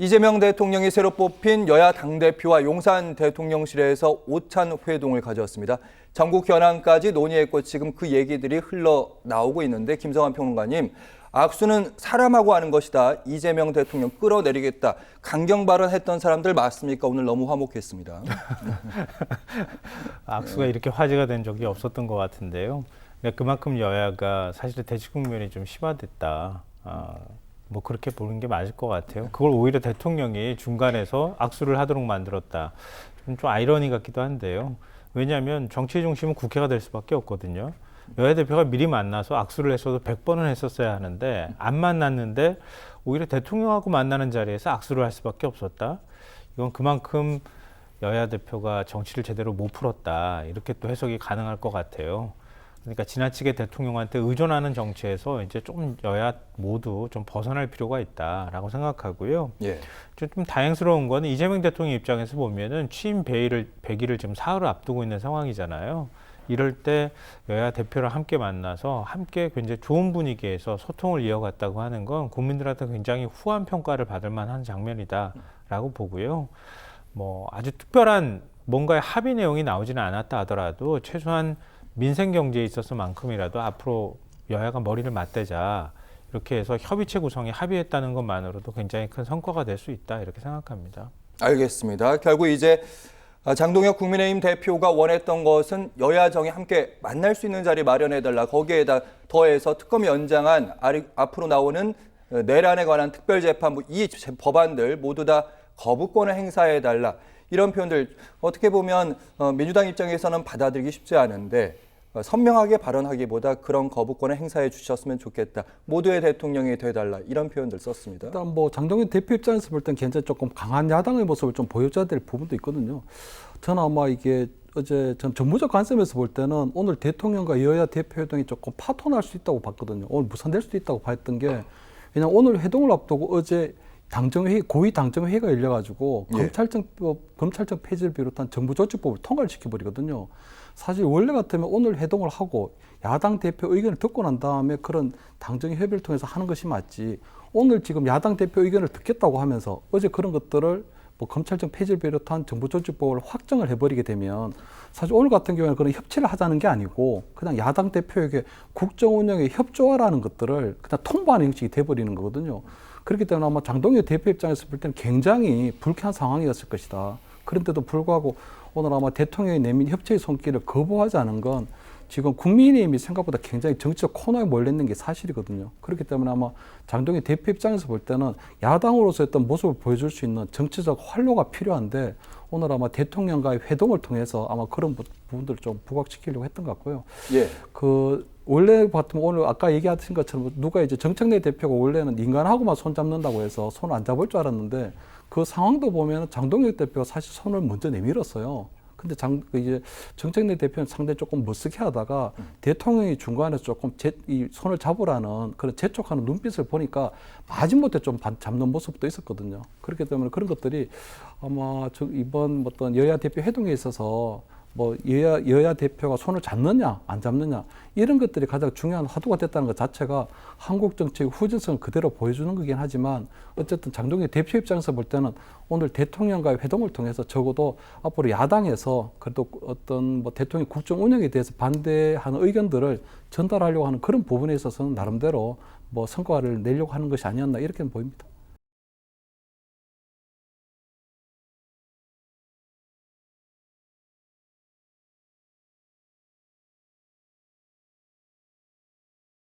이재명 대통령이 새로 뽑힌 여야 당대표와 용산 대통령실에서 오찬 회동을 가졌습니다. 전국 현안까지 논의했고 지금 그 얘기들이 흘러나오고 있는데 김성환 평론가님, 악수는 사람하고 하는 것이다. 이재명 대통령 끌어내리겠다. 강경 발언했던 사람들 맞습니까? 오늘 너무 화목했습니다. 악수가 이렇게 화제가 된 적이 없었던 것 같은데요. 그러니까 그만큼 여야가 사실 대치 국면이 좀 심화됐다. 아, 뭐 그렇게 보는 게 맞을 것 같아요. 그걸 오히려 대통령이 중간에서 악수를 하도록 만들었다. 좀, 좀 아이러니 같기도 한데요. 왜냐하면 정치의 중심은 국회가 될 수밖에 없거든요. 여야 대표가 미리 만나서 악수를 했어도 100번은 했었어야 하는데 안 만났는데 오히려 대통령하고 만나는 자리에서 악수를 할 수밖에 없었다. 이건 그만큼 여야 대표가 정치를 제대로 못 풀었다. 이렇게 또 해석이 가능할 것 같아요. 그러니까 지나치게 대통령한테 의존하는 정치에서 이제 좀 여야 모두 좀 벗어날 필요가 있다라고 생각하고요. 예. 좀, 좀 다행스러운 거는 이재명 대통령 입장에서 보면은 취임 100일을, 100일을 지금 사흘을 앞두고 있는 상황이잖아요. 이럴 때 여야 대표를 함께 만나서 함께 굉장히 좋은 분위기에서 소통을 이어갔다고 하는 건 국민들한테 굉장히 후한 평가를 받을 만한 장면이다라고 보고요. 뭐 아주 특별한 뭔가의 합의 내용이 나오지는 않았다 하더라도 최소한 민생 경제에 있어서만큼이라도 앞으로 여야가 머리를 맞대자 이렇게 해서 협의체 구성에 합의했다는 것만으로도 굉장히 큰 성과가 될 수 있다 이렇게 생각합니다. 알겠습니다. 결국 이제 장동혁 국민의힘 대표가 원했던 것은 여야 정이 함께 만날 수 있는 자리 마련해달라. 거기에다 더해서 특검 아리- 앞으로 나오는 내란에 관한 특별재판부 이 제- 법안들 모두 다 거부권을 행사해달라. 이런 표현들 어떻게 보면 어, 민주당 입장에서는 받아들이기 쉽지 않은데 어, 선명하게 발언하기보다 그런 거부권을 행사해 주셨으면 좋겠다. 모두의 대통령이 돼달라. 이런 표현들 썼습니다. 일단 뭐 장동현 대표 입장에서 볼 땐 굉장히 조금 강한 야당의 모습을 좀 보여줘야 될 부분도 있거든요. 저는 아마 이게 어제 전 정무적 관점에서 볼 때는 오늘 대통령과 여야 대표 회동이 조금 파토날 수 있다고 봤거든요. 오늘 무산될 수도 있다고 봤던 게 왜냐 오늘 회동을 앞두고 어제 당정회의 고위 당정회의가 열려가지고 예. 검찰청법 검찰청 폐지를 비롯한 정부 조치법을 통과를 시켜버리거든요. 사실 원래 같으면 오늘 회동을 하고 야당 대표 의견을 듣고 난 다음에 그런 당정 협의를 통해서 하는 것이 맞지. 오늘 지금 야당 대표 의견을 듣겠다고 하면서 어제 그런 것들을 뭐 검찰청 폐지를 비롯한 정부 조치법을 확정을 해버리게 되면 사실 오늘 같은 경우에는 그런 협치를 하자는 게 아니고 그냥 야당 대표에게 국정 운영에 협조하라는 것들을 그냥 통보하는 형식이 돼버리는 거거든요. 그렇기 때문에 아마 장동혁 대표 입장에서 볼 때는 굉장히 불쾌한 상황이었을 것이다. 그런데도 불구하고 오늘 아마 대통령이 내민 협치의 손길을 거부하지 않은 건 지금 국민의힘이 생각보다 굉장히 정치적 코너에 몰렸는 게 사실이거든요. 그렇기 때문에 아마 장동희 대표 입장에서 볼 때는 야당으로서 어떤 모습을 보여줄 수 있는 정치적 활로가 필요한데 오늘 아마 대통령과의 회동을 통해서 아마 그런 부- 부분들을 좀 부각시키려고 했던 것 같고요. 예. 그 원래 같으면 오늘 아까 얘기하신 것처럼 누가 이제 정청래 대표가 원래는 인간하고만 손 잡는다고 해서 손 안 잡을 줄 알았는데 그 상황도 보면 장동혁 대표가 사실 손을 먼저 내밀었어요. 근데 장, 그 이제 정청래 대표는 상당히 조금 머쓱해 하다가 대통령이 중간에서 조금 제, 이 손을 잡으라는 그런 재촉하는 눈빛을 보니까 마지못해 좀 반- 잡는 모습도 있었거든요. 그렇기 때문에 그런 것들이 아마 저 이번 어떤 여야 대표 회동에 있어서 뭐 여야, 여야 대표가 손을 잡느냐 안 잡느냐 이런 것들이 가장 중요한 화두가 됐다는 것 자체가 한국 정치의 후진성을 그대로 보여주는 거긴 하지만 어쨌든 장동혁 대표 입장에서 볼 때는 오늘 대통령과의 회동을 통해서 적어도 앞으로 야당에서 그래도 어떤 뭐 대통령 국정 운영에 대해서 반대하는 의견들을 전달하려고 하는 그런 부분에 있어서는 나름대로 뭐 성과를 내려고 하는 것이 아니었나 이렇게 보입니다.